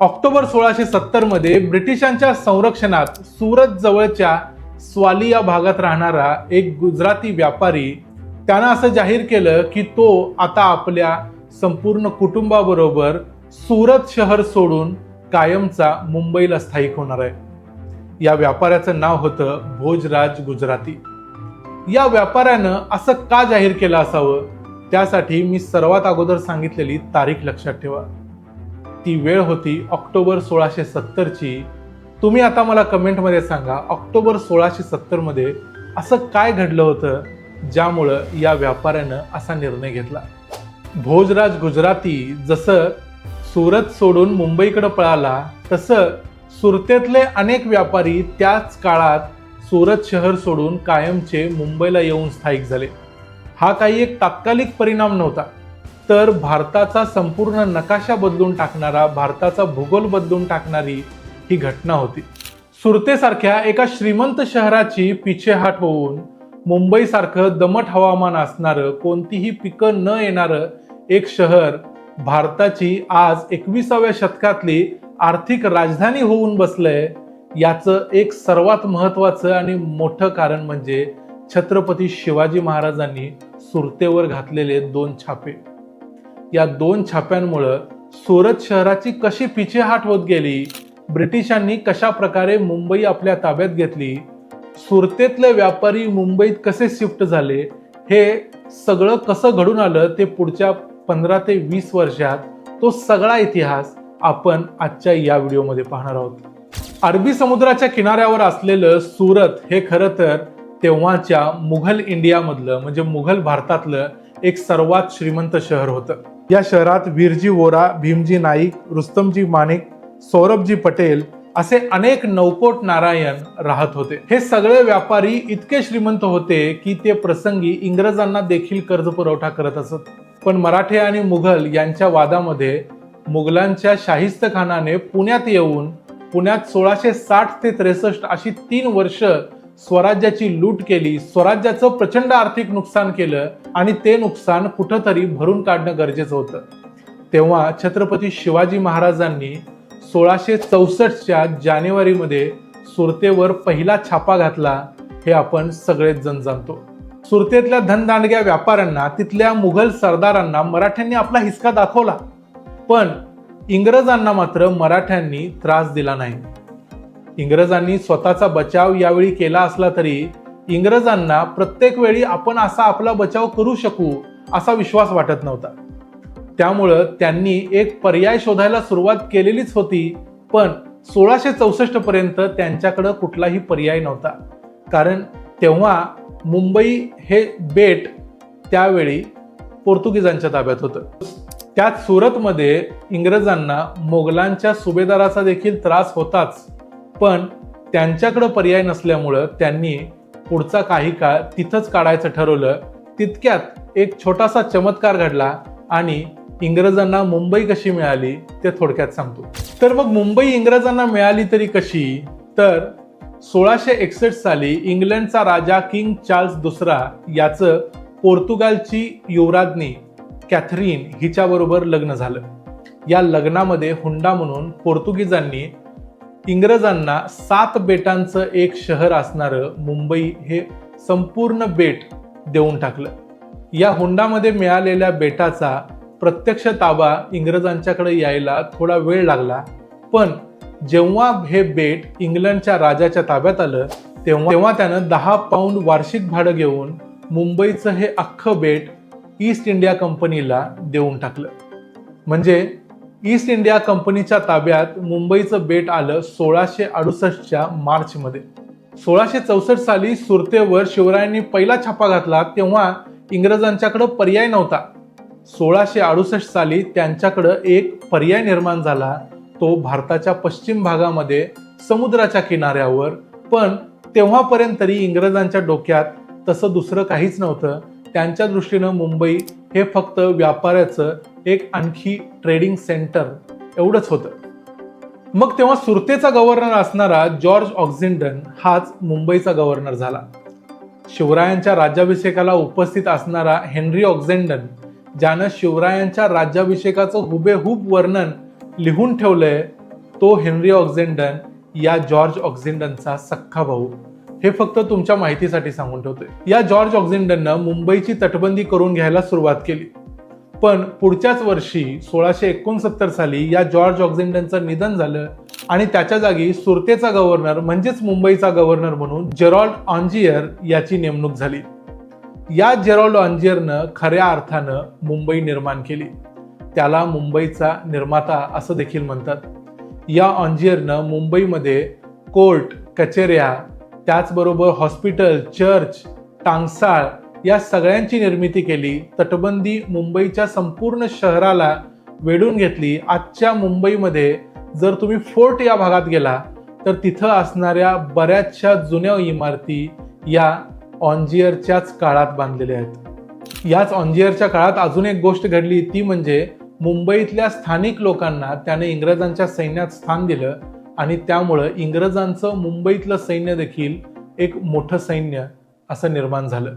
October सोळाशे सत्तरमध्ये ब्रिटिशांच्या संरक्षणात सुरत जवळच्या स्वाली या भागात राहणारा एक गुजराती व्यापारी त्यानं असं जाहीर केलं की तो आता आपल्या संपूर्ण कुटुंबाबरोबर सुरत शहर सोडून कायमचा मुंबईला स्थायिक होणार आहे. या व्यापाऱ्याचं नाव होतं भोजराज गुजराती. या व्यापाऱ्यानं असं का जाहीर केलं असावं? त्यासाठी मी सर्वात अगोदर सांगितलेली तारीख लक्षात ठेवा. ती वेळ होती ऑक्टोबर सोळाशे सत्तरची. तुम्ही आता मला कमेंटमध्ये सांगा ऑक्टोबर सोळाशे सत्तरमध्ये असं काय घडलं होतं ज्यामुळं या व्यापाऱ्यानं असा निर्णय घेतला? भोजराज गुजराती जसं सुरत सोडून मुंबईकडे पळाला तसं सुरतेतले अनेक व्यापारी त्याच काळात सुरत शहर सोडून कायमचे मुंबईला येऊन स्थायिक झाले. हा काही एक तात्कालिक परिणाम नव्हता. तर भारताचा संपूर्ण नकाशा बदलून टाकणारा भारताचा भूगोल बदलून टाकणारी ही घटना होती. सुरतेसारख्या एका श्रीमंत शहराची पिछेहाट होऊन मुंबईसारखं दमट हवामान असणारं कोणतीही पिकं न येणारं एक शहर भारताची आज एकविसाव्या शतकातली आर्थिक राजधानी होऊन बसलंय याचं एक सर्वात महत्वाचं आणि मोठं कारण म्हणजे छत्रपती शिवाजी महाराजांनी सुरतेवर घातलेले दोन छापे. या दोन छाप्यांमुळं सुरत शहराची कशी पिछेहाट होत गेली ब्रिटिशांनी कशा प्रकारे मुंबई आपल्या ताब्यात घेतली सुरतेतले व्यापारी मुंबईत कसे शिफ्ट झाले हे सगळं कसं घडून आलं ते पुढच्या पंधरा ते वीस वर्षात तो सगळा इतिहास आपण आजच्या या व्हिडिओमध्ये पाहणार आहोत. अरबी समुद्राच्या किनाऱ्यावर असलेलं सुरत हे खरं तर तेव्हाच्या मुघल इंडियामधलं म्हणजे मुघल भारतातलं एक सर्वात श्रीमंत शहर होतं. या शहरात वीरजी वोरा भीमजी नाईक रुस्तमजी माणिक सौरभजी पटेल असे अनेक नौकोट नारायण राहत होते. हे सगळे व्यापारी इतके श्रीमंत होते की ते प्रसंगी इंग्रजांना देखील कर्ज पुरवठा करत असत. पण मराठे आणि मुघल यांच्या वादामध्ये मुघलांच्या शाहिस्त खानाने पुण्यात येऊन पुण्यात सोळाशे साठ ते त्रेसष्ट अशी तीन वर्ष स्वराज्याची लूट केली स्वराज्याचं प्रचंड आर्थिक नुकसान केलं आणि ते नुकसान कुठंतरी भरून काढणं गरजेचं होतं. तेव्हा छत्रपती शिवाजी महाराजांनी सोळाशे चौसष्टच्या जानेवारीमध्ये सुरतेवर पहिला छापा घातला हे आपण सगळेच जण जाणतो. सुरतेतल्या धनदांडग्या व्यापाऱ्यांना तिथल्या मुघल सरदारांना मराठ्यांनी आपला हिसका दाखवला. पण इंग्रजांना मात्र मराठ्यांनी त्रास दिला नाही. इंग्रजांनी स्वतःचा बचाव यावेळी केला असला तरी इंग्रजांना प्रत्येक वेळी आपण असा आपला बचाव करू शकू असा विश्वास वाटत नव्हता. त्यामुळं त्यांनी एक पर्याय शोधायला सुरुवात केलेलीच होती पण सोळाशे चौसष्ट पर्यंत त्यांच्याकडं कुठलाही पर्याय नव्हता. कारण तेव्हा मुंबई हे बेट त्यावेळी पोर्तुगीजांच्या ताब्यात होतं. त्यात सुरतमध्ये इंग्रजांना मोगलांच्या सुभेदाराचा देखील त्रास होताच. पण त्यांच्याकडं पर्याय नसल्यामुळं त्यांनी पुढचा काही काळ तिथंच काढायचं ठरवलं. तितक्यात एक छोटासा चमत्कार घडला आणि इंग्रजांना मुंबई कशी मिळाली ते थोडक्यात सांगतो. तर मग मुंबई इंग्रजांना मिळाली तरी कशी? तर सोळाशे एकसष्ट साली इंग्लंडचा राजा किंग चार्ल्स दुसरा याचं पोर्तुगालची युवराज्ञी कॅथरीन हिच्याबरोबर लग्न झालं. या लग्नामध्ये हुंडा म्हणून पोर्तुगीजांनी इंग्रजांना सात बेटांचं एक शहर असणारं मुंबई हे संपूर्ण बेट देऊन टाकलं. या हुंडामध्ये मिळालेल्या बेटाचा प्रत्यक्ष ताबा इंग्रजांच्याकडे यायला थोडा वेळ लागला. पण जेव्हा हे बेट इंग्लंडच्या राजाच्या ताब्यात आलं तेव्हा तेव्हा त्यानं दहा पाऊंड वार्षिक भाडं घेऊन मुंबईचं हे अख्खं बेट ईस्ट इंडिया कंपनीला देऊन टाकलं. म्हणजे ईस्ट इंडिया कंपनीच्या ताब्यात मुंबईचं बेट आलं सोळाशे अडुसष्टच्या मार्चमध्ये. सोळाशे चौसष्ट साली सुरतेवर शिवरायांनी पहिला छापा घातला तेव्हा इंग्रजांच्याकडं पर्याय नव्हता. सोळाशे अडुसष्ट साली त्यांच्याकडं एक पर्याय निर्माण झाला. तो भारताच्या पश्चिम भागामध्ये समुद्राच्या किनाऱ्यावर. पण तेव्हापर्यंत तरी इंग्रजांच्या डोक्यात तसं दुसरं काहीच नव्हतं. त्यांच्या दृष्टीनं मुंबई हे फक्त व्यापाऱ्याचं एक आणखी ट्रेडिंग सेंटर एवढंच होतं. मग तेव्हा सुरतेचा गव्हर्नर असणारा जॉर्ज ऑक्झिंडन हाच मुंबईचा गव्हर्नर झाला. शिवरायांच्या राज्याभिषेकाला उपस्थित असणारा हेनरी ऑक्झेंडन ज्यानं शिवरायांच्या राज्याभिषेकाचं हुबेहूब वर्णन लिहून ठेवलंय तो हेनरी ऑक्झेंडन या जॉर्ज ऑक्झेंडनचा सख्खा भाऊ. हे फक्त तुमच्या माहितीसाठी सांगून ठेवतोय. या जॉर्ज ऑक्झिंडननं मुंबईची तटबंदी करून घ्यायला सुरुवात केली. पण पुढच्याच वर्षी सोळाशे एकोणसत्तर साली या जॉर्ज ऑक्झिंडनचं निधन झालं आणि त्याच्या जागी सुरतेचा गव्हर्नर म्हणजेच मुंबईचा गव्हर्नर म्हणून जेरॉल्ड ऑन्जियर याची नेमणूक झाली. या जेरॉल्ड ऑन्जियरनं खऱ्या अर्थानं मुंबई निर्माण केली. त्याला मुंबईचा निर्माता असं देखील म्हणतात. या ऑन्जियरनं मुंबईमध्ये कोर्ट कचेऱ्या त्याचबरोबर हॉस्पिटल चर्च टांगसाळ या सगळ्यांची निर्मिती केली. तटबंदी मुंबईच्या संपूर्ण शहराला वेढून घेतली. आजच्या मुंबईमध्ये जर तुम्ही फोर्ट या भागात गेला तर तिथं असणाऱ्या बऱ्याचशा जुन्या इमारती या ऑन्जियरच्याच काळात बांधलेल्या आहेत. याच ऑन्जियरच्या काळात अजून एक गोष्ट घडली. ती म्हणजे मुंबईतल्या स्थानिक लोकांना त्याने इंग्रजांच्या सैन्यात स्थान दिलं. आणि त्यामुळं इंग्रजांचं मुंबईतलं सैन्य देखील एक मोठं सैन्य असं निर्माण झालं.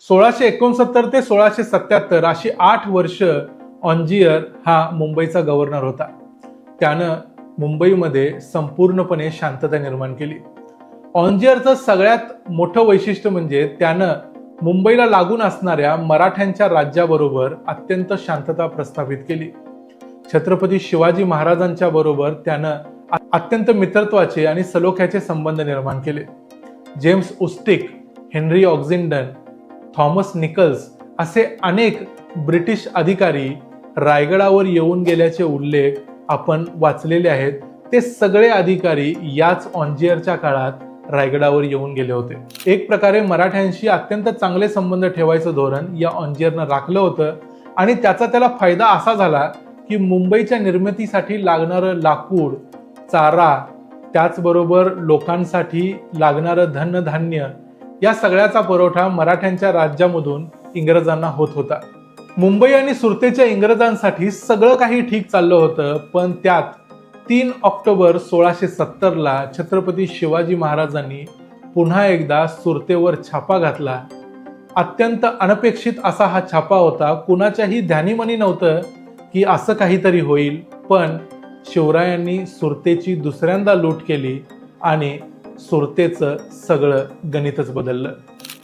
सोळाशे एकोणसत्तर ते सोळाशे सत्याहत्तर अशी आठ वर्ष ऑन्जियर हा मुंबईचा गव्हर्नर होता. त्यानं मुंबईमध्ये संपूर्णपणे शांतता निर्माण केली. ऑन्जियरचं सगळ्यात मोठं वैशिष्ट्य म्हणजे त्यानं मुंबईला लागून असणाऱ्या मराठ्यांच्या राज्याबरोबर अत्यंत शांतता प्रस्थापित केली. छत्रपती शिवाजी महाराजांच्या बरोबर त्यानं अत्यंत मित्रत्वाचे आणि सलोख्याचे संबंध निर्माण केले. James Ustick Henry Oxinden Thomas Nicholls असे अनेक ब्रिटिश अधिकारी रायगडावर येऊन गेल्याचे उल्लेख आपण वाचलेले आहेत. ते सगळे अधिकारी याच ऑन्जियरच्या काळात रायगडावर येऊन गेले होते. एक प्रकारे मराठ्यांशी अत्यंत चांगले संबंध ठेवायचं धोरण या ऑन्जियरनं राखलं होतं आणि त्याचा त्याला फायदा असा झाला की मुंबईच्या निर्मितीसाठी लागणारं लाकूड चारा त्याचबरोबर लोकांसाठी लागणारं धनधान्य या सगळ्याचा पुरवठा मराठ्यांच्या राज्यामधून इंग्रजांना होत होता. मुंबई आणि सुरतेच्या इंग्रजांसाठी सगळं काही ठीक चाललं होतं पण त्यात तीन ऑक्टोबर सोळाशे सत्तरला छत्रपती शिवाजी महाराजांनी पुन्हा एकदा सुरतेवर छापा घातला. अत्यंत अनपेक्षित असा हा छापा होता कुणाच्याही ध्यानीमनी नव्हतं की असं काहीतरी होईल पण शिवरायांनी सुरतेची दुसऱ्यांदा लूट केली आणि सुरतेचं सगळं गणितच बदललं.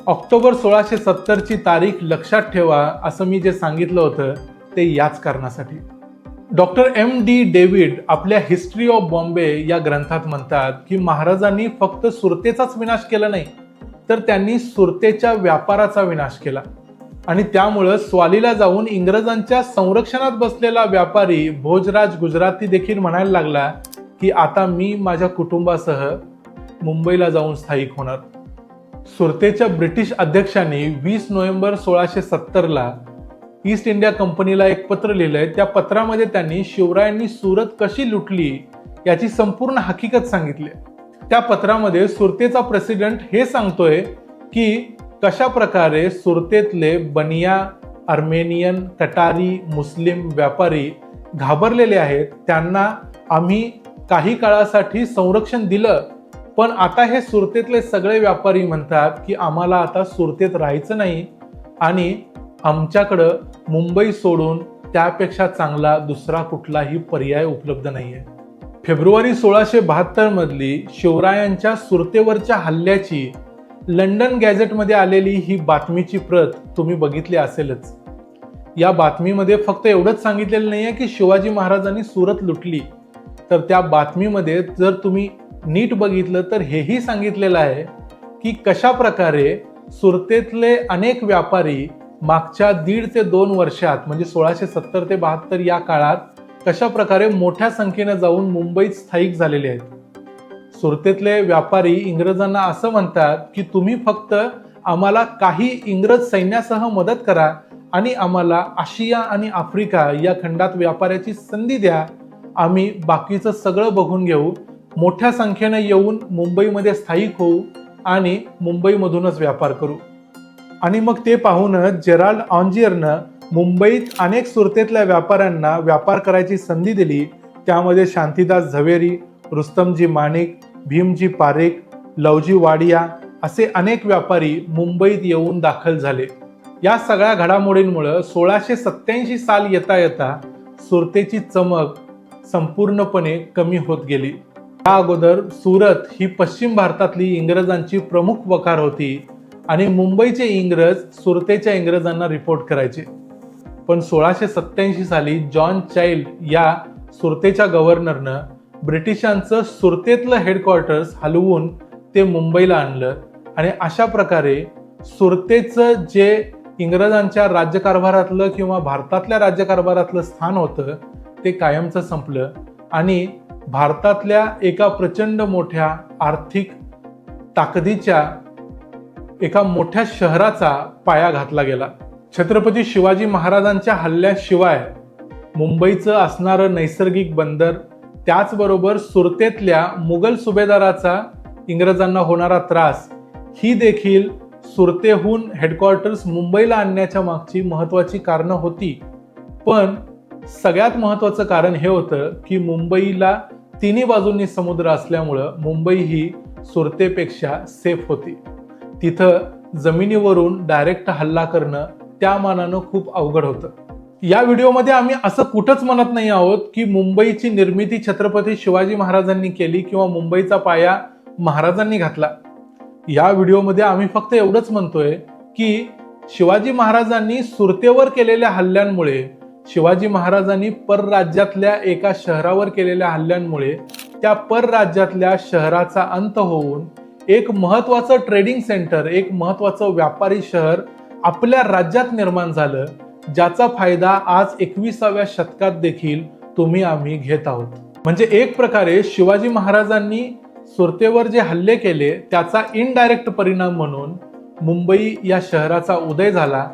ऑक्टोबर सोळाशे सत्तरची तारीख लक्षात ठेवा असं मी जे सांगितलं होतं ते याच कारणासाठी. डॉक्टर एम डी डेव्हिड आपल्या हिस्ट्री ऑफ बॉम्बे या ग्रंथात म्हणतात की महाराजांनी फक्त सुरतेचाच विनाश केला नाही तर त्यांनी सुरतेच्या व्यापाराचा विनाश केला. आणि त्यामुळं स्वालीला जाऊन इंग्रजांच्या संरक्षणात बसलेला व्यापारी भोजराज गुजराती देखील म्हणायला लागला की आता मी माझ्या कुटुंबासह मुंबईला जाऊन स्थायिक होणार. सुरतेच्या ब्रिटिश अध्यक्षांनी वीस नोव्हेंबर सोळाशे सत्तरला ईस्ट इंडिया कंपनीला एक पत्र लिहिलंय. त्या पत्रामध्ये त्यांनी शिवरायांनी सुरत कशी लुटली याची संपूर्ण हकीकत सांगितली. त्या पत्रामध्ये सुरतेचा प्रेसिडेंट हे सांगतोय की कशा प्रकारे सुरतेतले बनिया अर्मेनियन कटारी मुस्लिम व्यापारी घाबरलेले आहेत त्यांना आम्ही काही काळासाठी संरक्षण दिलं पण आता हे सुरतेतले सगळे व्यापारी म्हणतात की आम्हाला आता सुरतेत राहायचं नाही आणि आमच्याकडं मुंबई सोडून त्यापेक्षा चांगला दुसरा कुठलाही पर्याय उपलब्ध नाही आहे फेब्रुवारी सोळाशे बहात्तरमधली शिवरायांच्या सुरतेवरच्या हल्ल्याची लंडन गॅझेटमध्ये आलेली ही बातमीची प्रत तुम्ही बघितली असेलच. या बातमीमध्ये फक्त एवढंच सांगितलेलं नाही आहे की शिवाजी महाराजांनी सुरत लुटली. तर त्या बातमीमध्ये जर तुम्ही नीट बघितलं तर हेही सांगितलेलं आहे की कशा प्रकारे सुरतेतले अनेक व्यापारी मागच्या दीड ते दोन वर्षात म्हणजे सोळाशे सत्तर ते बहात्तर या काळात कशा प्रकारे मोठ्या संख्येनं जाऊन मुंबईत स्थायिक झालेले आहेत. सुरतेतले व्यापारी इंग्रजांना असं म्हणतात की तुम्ही फक्त आम्हाला काही इंग्रज सैन्यासह मदत करा आणि आम्हाला आशिया आणि आफ्रिका या खंडात व्यापाराची संधी द्या. आम्ही बाकीचं सगळं बघून घेऊ. मोठ्या संख्येनं येऊन मुंबईमध्ये स्थायिक होऊ आणि मुंबईमधूनच व्यापार करू. आणि मग ते पाहूनच जेराल्ड ऑन्जियरनं मुंबईत अनेक सुरतेतल्या व्यापाऱ्यांना व्यापार करायची संधी दिली. त्यामध्ये शांतीदास झवेरी रुस्तमजी माणिक भीमजी पारेख लवजी वाडिया असे अनेक व्यापारी मुंबईत येऊन दाखल झाले. या सगळ्या घडामोडींमुळं सोळाशे सत्याऐंशी साल येता येता सुरतेची चमक संपूर्णपणे कमी होत गेली. त्या अगोदर सुरत ही पश्चिम भारतातली इंग्रजांची प्रमुख वकार होती आणि मुंबईचे इंग्रज सुरतेच्या इंग्रजांना रिपोर्ट करायचे. पण सोळाशे सत्याऐंशी साली जॉन चाइल्ड या सुरतेच्या गव्हर्नरनं ब्रिटिशांचं सुरतेतलं हेडक्वार्टर्स हलवून ते मुंबईला आणलं. आणि अशा प्रकारे सुरतेचं जे इंग्रजांच्या राज्यकारभारातलं किंवा भारतातल्या राज्यकारभारातलं स्थान होतं ते कायमचं संपलं. आणि भारतातल्या एका प्रचंड मोठ्या आर्थिक ताकदीच्या एका मोठ्या शहराचा पाया घातला गेला. छत्रपती शिवाजी महाराजांच्या हल्ल्याशिवाय मुंबईचं असणारं नैसर्गिक बंदर त्याचबरोबर सुरतेतल्या मुघल सुभेदाराचा इंग्रजांना होणारा त्रास ही देखील सुरतेहून हेडक्वार्टर्स मुंबईला आणण्याच्या मागची महत्त्वाची कारणं होती. पण सगळ्यात महत्त्वाचं कारण हे होतं की मुंबईला तिन्ही बाजूंनी समुद्र असल्यामुळं मुंबई ही सुरतेपेक्षा सेफ होती. तिथं जमिनीवरून डायरेक्ट हल्ला करणं त्या मानानं खूप अवघड होतं. या व्हिडिओमध्ये आम्ही असं कुठंच म्हणत नाही आहोत की मुंबईची निर्मिती छत्रपती शिवाजी महाराजांनी केली किंवा मुंबईचा पाया महाराजांनी घातला. या व्हिडिओमध्ये आम्ही फक्त एवढंच म्हणतोय की शिवाजी महाराजांनी सुरतेवर केलेल्या हल्ल्यांमुळे शिवाजी महाराजांनी परराज्यातल्या एका शहरावर केलेल्या हल्ल्यांमुळे त्या परराज्यातल्या शहराचा अंत होऊन एक महत्वाचं ट्रेडिंग सेंटर एक महत्वाचं व्यापारी शहर आपल्या राज्यात निर्माण झालं. ज्याचा फायदा आज एकविसाव्या शतकात देखील तुम्ही आम्ही घेत आहोत. म्हणजे एक प्रकारे शिवाजी महाराजांनी सुरतेवर जे हल्ले केले त्याचा इनडायरेक्ट परिणाम म्हणून मुंबई या शहराचा उदय झाला.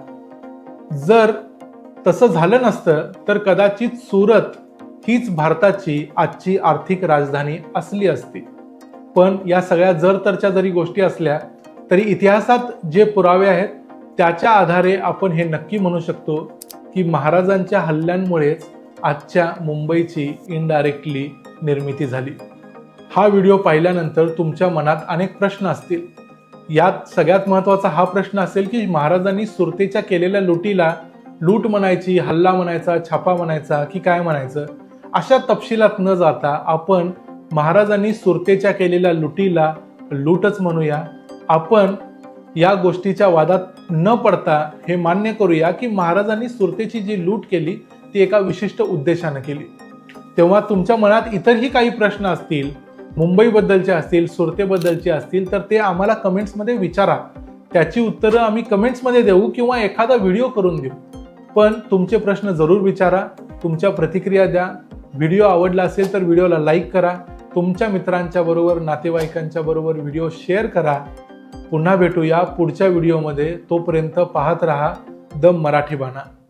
जर तसं झालं नसतं तर कदाचित सुरत हीच भारताची आजची आर्थिक राजधानी असली असती. पण या सगळ्या जर तरच्या जरी गोष्टी असल्या तरी इतिहासात जे पुरावे आहेत त्याच्या आधारे आपण हे नक्की म्हणू शकतो की महाराजांच्या हल्ल्यांमुळेच आजच्या मुंबईची इनडायरेक्टली निर्मिती झाली. हा व्हिडिओ पाहिल्यानंतर तुमच्या मनात अनेक प्रश्न असतील. यात सगळ्यात महत्त्वाचा हा प्रश्न असेल की महाराजांनी सुरतेच्या केलेल्या लुटीला लूट म्हणायची हल्ला म्हणायचा छापा म्हणायचा की काय म्हणायचं अशा तपशिलात न जाता आपण महाराजांनी सुरतेच्या केलेल्या लुटीला लूटच म्हणूया. आपण या गोष्टीच्या वादात न पडता हे मान्य करूया की महाराजांनी सुरतेची जी लूट केली ती एका विशिष्ट उद्देशानं केली. तेव्हा तुमच्या मनात इतरही काही प्रश्न असतील मुंबईबद्दलचे असतील सुरतेबद्दलचे असतील तर ते आम्हाला कमेंट्समध्ये विचारा. त्याची उत्तरं आम्ही कमेंट्समध्ये देऊ किंवा एखादा व्हिडिओ करून देऊ पण तुमचे प्रश्न जरूर विचारा तुमच्या प्रतिक्रिया द्या. व्हिडिओ आवडला असेल तर व्हिडिओला लाईक करा. तुमच्या मित्रांच्या बरोबर नातेवाईकांच्या बरोबर व्हिडिओ शेअर करा. पुन्हा भेटूया पुढच्या व्हिडिओमध्ये. तोपर्यंत पाहत रहा द मराठी बाणा.